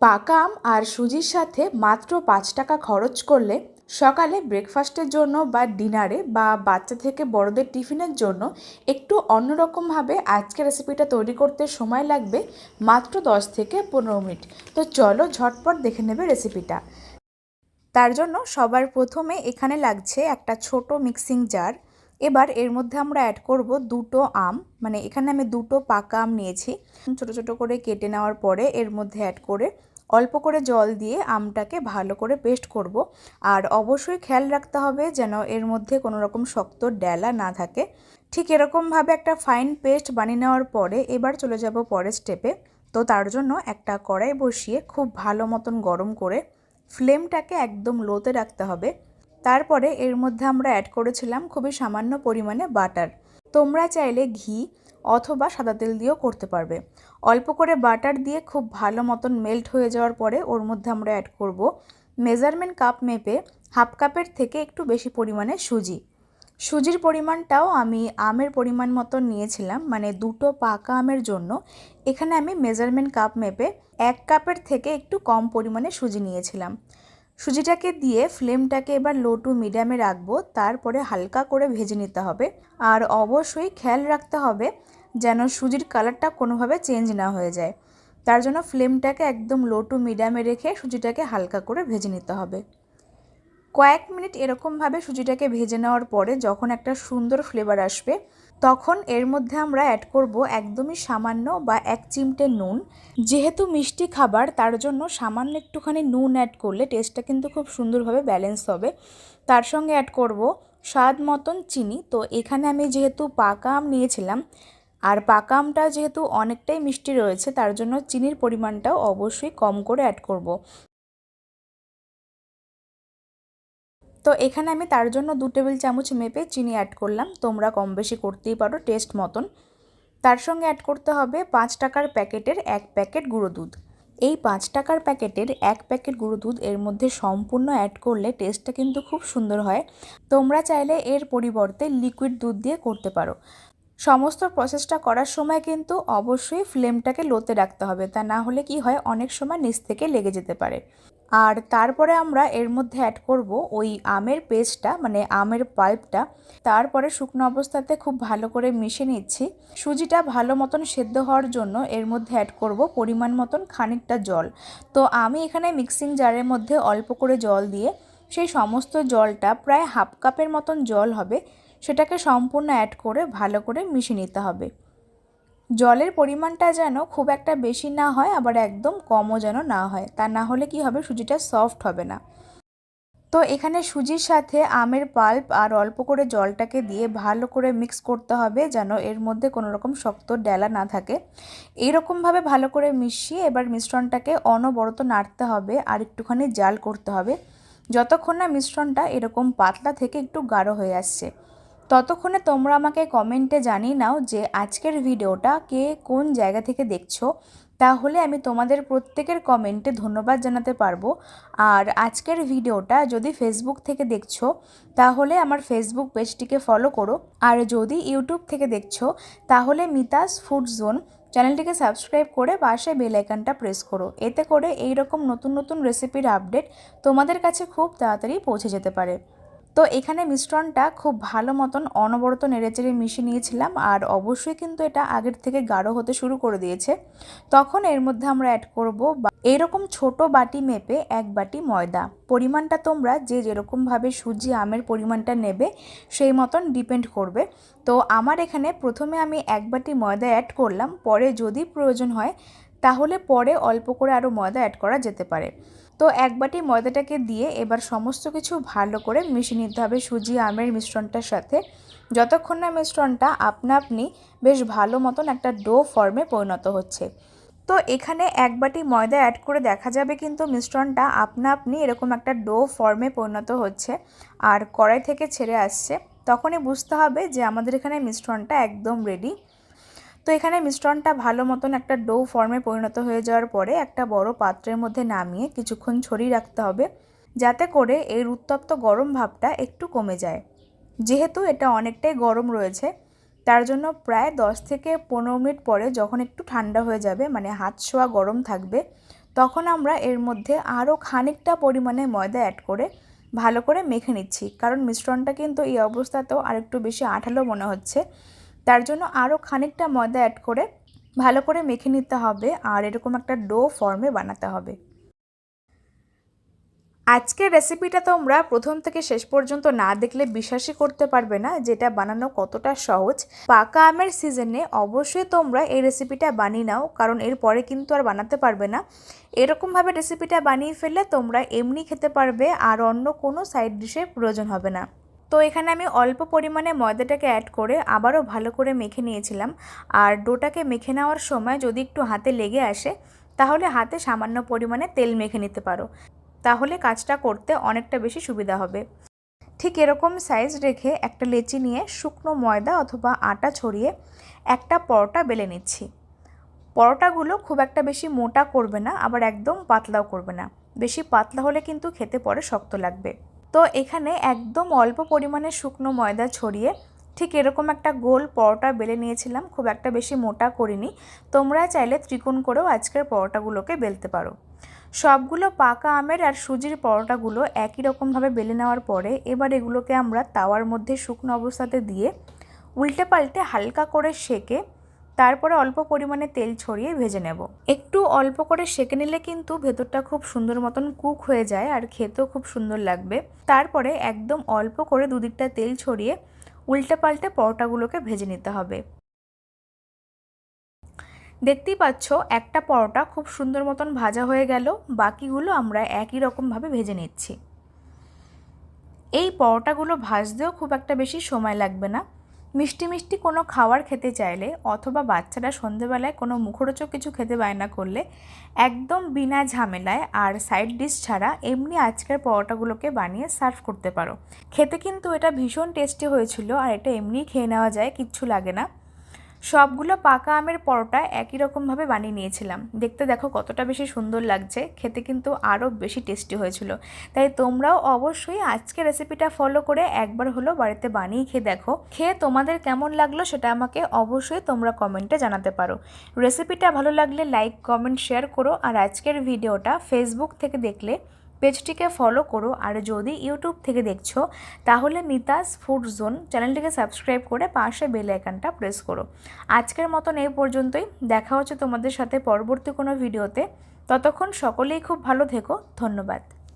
পাকা আম আর সুজির সাথে মাত্র পাঁচ টাকা খরচ করলে সকালে ব্রেকফাস্টের জন্য বা ডিনারে বা বাচ্চা থেকে বড়দের টিফিনের জন্য একটু অন্যরকমভাবে আজকের রেসিপিটা তৈরি করতে সময় লাগবে মাত্র দশ থেকে পনেরো মিনিট। তো চলো ঝটপট দেখে নেবে রেসিপিটা তার জন্য সবার প্রথমে এখানে লাগছে একটা ছোট মিক্সিং জার এবার এর মধ্যে আমরা অ্যাড করব দুটো আম। মানে এখানে আমি দুটো পাকা আম নিয়েছি। ছোট ছোট করে কেটে নেওয়ার পরে এর মধ্যে অ্যাড করে অল্প করে জল দিয়ে আমটাকে ভালো করে পেস্ট করব। আর অবশ্যই খেয়াল রাখতে হবে যেন এর মধ্যে কোনো রকম শক্ত ডেলা না থাকে। ঠিক এরকমভাবে একটা ফাইন পেস্ট বানিয়ে নেওয়ার পরে এবার চলে যাব পরের স্টেপে তো তার জন্য একটা কড়াই বসিয়ে খুব ভালো মতন গরম করে ফ্লেমটাকে একদম লোতে রাখতে হবে। তারপরে এর মধ্যে আমরা অ্যাড করেছিলাম খুবই সামান্য পরিমাণে বাটার তোমরা চাইলে ঘি অথবা সাদা তেল দিয়েও করতে পারবে। অল্প করে বাটার দিয়ে খুব ভালো মতন মেল্ট হয়ে যাওয়ার পরে ওর মধ্যে আমরা অ্যাড করব মেজারমেন্ট কাপ মেপে হাফ কাপের থেকে একটু বেশি পরিমাণে সুজি। সুজির পরিমাণটাও আমি আমের পরিমাণ মতন নিয়েছিলাম মানে দুটো পাকা আমের জন্য। এখানে আমি মেজারমেন্ট কাপ মেপে এক কাপের থেকে একটু কম পরিমাণে সুজি নিয়েছিলাম। সুজিটাকে দিয়ে ফ্লেমটাকে এবার লো টু মিডিয়ামে রাখব, তারপরে হালকা করে ভেজে নিতে হবে। আর অবশ্যই খেয়াল রাখতে হবে যেন সুজির কালারটা কোনোভাবে চেঞ্জ না হয়ে যায়। তার জন্য ফ্লেমটাকে একদম লো টু মিডিয়ামে রেখে সুজিটাকে হালকা করে ভেজে নিতে হবে। কয়েক মিনিট এরকমভাবে সুজিটাকে ভেজে নেওয়ার পরে যখন একটা সুন্দর ফ্লেভার আসবে তখন এর মধ্যে আমরা অ্যাড করব একদমই সামান্য বা এক চিমটে নুন। যেহেতু মিষ্টি খাবার, তার জন্য সামান্য একটুখানি নুন অ্যাড করলে টেস্টটা কিন্তু খুব সুন্দরভাবে ব্যালেন্স হবে। তার সঙ্গে অ্যাড করব স্বাদ মতন চিনি। তো এখানে আমি যেহেতু পাকা আম নিয়েছিলাম, আর পাকা আমটা যেহেতু অনেকটাই মিষ্টি রয়েছে, তার জন্য চিনির পরিমাণটাও অবশ্যই কম করে অ্যাড করব। তো এখানে আমি তার জন্য দু টেবিল চামচ মেপে চিনি অ্যাড করলাম। তোমরা কম বেশি করতেই পারো টেস্ট মতন। তার সঙ্গে অ্যাড করতে হবে পাঁচ টাকার প্যাকেটের এক প্যাকেট গুঁড়ো দুধ। এই পাঁচ টাকার প্যাকেটের এক প্যাকেট গুঁড়ো দুধ এর মধ্যে সম্পূর্ণ অ্যাড করলে টেস্টটা কিন্তু খুব সুন্দর হয়। তোমরা চাইলে এর পরিবর্তে লিকুইড দুধ দিয়ে করতে পারো। সমস্ত প্রসেসটা করার সময় কিন্তু অবশ্যই ফ্লেমটাকে লোতে রাখতে হবে। তা না হলে কি হয়? অনেক সময় নিচ থেকে লেগে যেতে পারে। আর তারপরে আমরা এর মধ্যে অ্যাড করব ওই আমের পেস্টটা মানে আমের পাল্পটা তারপরে শুকনো অবস্থাতে খুব ভালো করে মিশে নিচ্ছি। সুজিটা ভালো মতন সেদ্ধ হওয়ার জন্য এর মধ্যে অ্যাড করব পরিমাণ মতন খানিকটা জল। তো আমি এখানে মিক্সিং জারের মধ্যে অল্প করে জল দিয়ে সেই সমস্ত জলটা প্রায় হাফ কাপের মতন জল হবে, সেটাকে সম্পূর্ণ অ্যাড করে ভালো করে মিশিয়ে নিতে হবে। জলের পরিমাণটা যেন খুব একটা বেশি না হয়, আবার একদম কমও যেন না হয়। তা না হলে কি হবে? সুজিটা সফট হবে না। তো এখানে সুজির সাথে আমের পাল্প আর অল্প করে জলটাকে দিয়ে ভালো করে মিক্স করতে হবে, যেন এর মধ্যে কোনো রকম শক্ত ডেলা না থাকে। এইরকমভাবে ভালো করে মিশিয়ে এবার মিশ্রণটাকে অনবরত নাড়তে হবে আর একটুখানি জাল করতে হবে। যতক্ষণ না মিশ্রণটা এরকম পাতলা থেকে একটু গাঢ় হয়ে আসছে। ততক্ষণে তোমরা আমাকে কমেন্টে জানিয়ে নাও যে আজকের ভিডিওটা কে কোন জায়গা থেকে দেখছ। তাহলে আমি তোমাদের প্রত্যেকের কমেন্টে ধন্যবাদ জানাতে পারব। আর আজকের ভিডিওটা যদি ফেসবুক থেকে দেখছ, তাহলে আমার ফেসবুক পেজটিকে ফলো করো। আর যদি ইউটিউব থেকে দেখছ, তাহলে মিতাস ফুড জোন চ্যানেলটিকে সাবস্ক্রাইব করে পাশে বেল আইকনটা প্রেস করো। এতে করে এই রকম নতুন নতুন রেসিপির আপডেট তোমাদের কাছে খুব তাড়াতাড়ি পৌঁছে যেতে পারে। তো এখানে মিশ্রণটা খুব ভালো মতন অনবরত নেড়েচেড়ে মিশিয়ে নিয়েছিলাম আর অবশ্যই কিন্তু এটা আগের থেকে গাঢ় হতে শুরু করে দিয়েছে। তখন এর মধ্যে আমরা অ্যাড করব এরকম ছোট বাটি মেপে এক বাটি ময়দা। পরিমাণটা তোমরা যে যেরকমভাবে সুজি আমের পরিমাণটা নেবে সেই মতন ডিপেন্ড করবে। তো আমার এখানে প্রথমে আমি এক বাটি ময়দা অ্যাড করলাম, পরে যদি প্রয়োজন হয় তাহলে পরে অল্প করে আরও ময়দা অ্যাড করা যেতে পারে। তো এক বাটি ময়দাটাকে দিয়ে এবার সমস্ত কিছু ভালো করে মিশিয়ে নিতে হবে সুজি, আমের মিশ্রণটার সাথে। যতক্ষণ না মিশ্রণটা আপনা আপনি বেশ ভালো মতন একটা ডো ফর্মে পরিণত হচ্ছে। তো এখানে এক বাটি ময়দা অ্যাড করে দেখা যাবে কিন্তু মিশ্রণটা আপনা আপনি এরকম একটা ডো ফর্মে পরিণত হচ্ছে আর কড়াই থেকে ছেড়ে আসছে। তখনই বুঝতে হবে যে আমাদের এখানে মিশ্রণটা একদম রেডি তো এখানে মিশ্রণটা ভালো মতন একটা ডো ফর্মে পরিণত হয়ে যাওয়ার পরে একটা বড় পাত্রের মধ্যে নামিয়ে কিছুক্ষণ ছড়িয়ে রাখতে হবে, যাতে করে এর উত্তপ্ত গরম ভাবটা একটু কমে যায়। যেহেতু এটা অনেকটাই গরম রয়েছে, তার জন্য প্রায় দশ থেকে পনেরো মিনিট পরে যখন একটু ঠান্ডা হয়ে যাবে মানে হাত ছোঁয়া গরম থাকবে, তখন আমরা এর মধ্যে আরও খানিকটা পরিমাণে ময়দা অ্যাড করে ভালো করে মেখে নিচ্ছি। কারণ মিশ্রণটা কিন্তু এই অবস্থাতেও আরেকটু বেশি আঠালো মনে হচ্ছে। তার জন্য আরও খানিকটা ময়দা অ্যাড করে ভালো করে মেখে নিতে হবে আর এরকম একটা ডো ফর্মে বানাতে হবে। আজকের রেসিপিটা তোমরা প্রথম থেকে শেষ পর্যন্ত না দেখলে বিশ্বাসই করতে পারবে না যেটা বানানো কতটা সহজ। পাকা আমের সিজনে অবশ্যই তোমরা এই রেসিপিটা বানিয়ে নাও, কারণ এর পরে কিন্তু আর বানাতে পারবে না। এরকমভাবে রেসিপিটা বানিয়ে ফেললে তোমরা এমনি খেতে পারবে আর অন্য কোনো সাইড ডিশের প্রয়োজন হবে না। তো এখানে আমি অল্প পরিমাণে ময়দাটাকে অ্যাড করে আবারও ভালো করে মেখে নিয়েছিলাম। আর ডোটাকে মেখে নেওয়ার সময় যদি একটু হাতে লেগে আসে, তাহলে হাতে সামান্য পরিমাণে তেল মেখে নিতে পারো। তাহলে কাজটা করতে অনেকটা বেশি সুবিধা হবে। ঠিক এরকম সাইজ রেখে একটা লেচি নিয়ে শুকনো ময়দা অথবা আটা ছড়িয়ে একটা পরোটা বেলে নিচ্ছি। পরোটাগুলো খুব একটা বেশি মোটা করবে না, আবার একদম পাতলাও করবে না। বেশি পাতলা হলে কিন্তু খেতে পরে শক্ত লাগবে। তো এখানে একদম অল্প পরিমাণে শুকনো ময়দা ছড়িয়ে ঠিক এরকম একটা গোল পরোটা বেলে নিয়েছিলাম, খুব একটা বেশি মোটা করিনি। তোমরা চাইলে ত্রিকোণ করেও আজকের পরোটাগুলোকে বেলতে পারো। সবগুলো পাকা আমের আর সুজির পরোটাগুলো একই রকমভাবে বেলে নেওয়ার পরে এবার এগুলোকে আমরা তাওয়ার মধ্যে শুকনো অবস্থাতে দিয়ে উল্টে পাল্টে হালকা করে সেকে তারপরে অল্প পরিমাণে তেল ছড়িয়ে ভেজে নেব। একটু অল্প করে সেঁকে নিলে কিন্তু ভেতরটা খুব সুন্দর মতন কুক হয়ে যায় আর খেতেও খুব সুন্দর লাগবে। তারপরে একদম অল্প করে দুদিকটা তেল ছড়িয়ে উল্টে পাল্টে পরোটাগুলোকে ভেজে নিতে হবে। দেখতেই পাচ্ছ, একটা পরোটা খুব সুন্দর মতন ভাজা হয়ে গেল। বাকিগুলো আমরা একই রকমভাবে ভেজে নিচ্ছি। এই পরোটাগুলো ভাজতেও খুব একটা বেশি সময় লাগবে না। মিষ্টি মিষ্টি কোনো খাবার খেতে চাইলে অথবা বাচ্চারা সন্ধেবেলায় কোনো মুখরোচক কিছু খেতে বায়না করলে একদম বিনা ঝামেলায় আর সাইড ডিশ ছাড়া এমনি আজকের পরোটাগুলোকে বানিয়ে সার্ভ করতে পারো। খেতে কিন্তু এটা ভীষণ টেস্টি হয়েছিল আর এটা এমনি খেয়ে নেওয়া যায়, কিচ্ছু লাগে না। সবগুলো পাকা আমের পরোটা একই রকমভাবে বানিয়ে নিয়েছিলাম। দেখতে দেখো কতটা বেশি সুন্দর লাগছে, খেতে কিন্তু আরও বেশি টেস্টি হয়েছিল। তাই তোমরাও অবশ্যই আজকে রেসিপিটা ফলো করে একবার হলো বাড়িতে বানিয়ে খেয়ে দেখো। খেয়ে তোমাদের কেমন লাগল সেটা আমাকে অবশ্যই তোমরা কমেন্টে জানাতে পারো। রেসিপিটা ভালো লাগলে লাইক, কমেন্ট, শেয়ার করো। আর আজকের ভিডিওটা ফেসবুক থেকে দেখলে পেজটিকে ফলো করো আর যদি ইউটিউব থেকে দেখছ, তাহলে নিতাস ফুড জোন চ্যানেলটিকে সাবস্ক্রাইব করে পাশে বেল আইকনটা প্রেস করো। আজকের মতন এই পর্যন্তই। দেখা হচ্ছে তোমাদের সাথে পরবর্তী কোনো ভিডিওতে ততক্ষণ সকলেই খুব ভালো থেকো। ধন্যবাদ।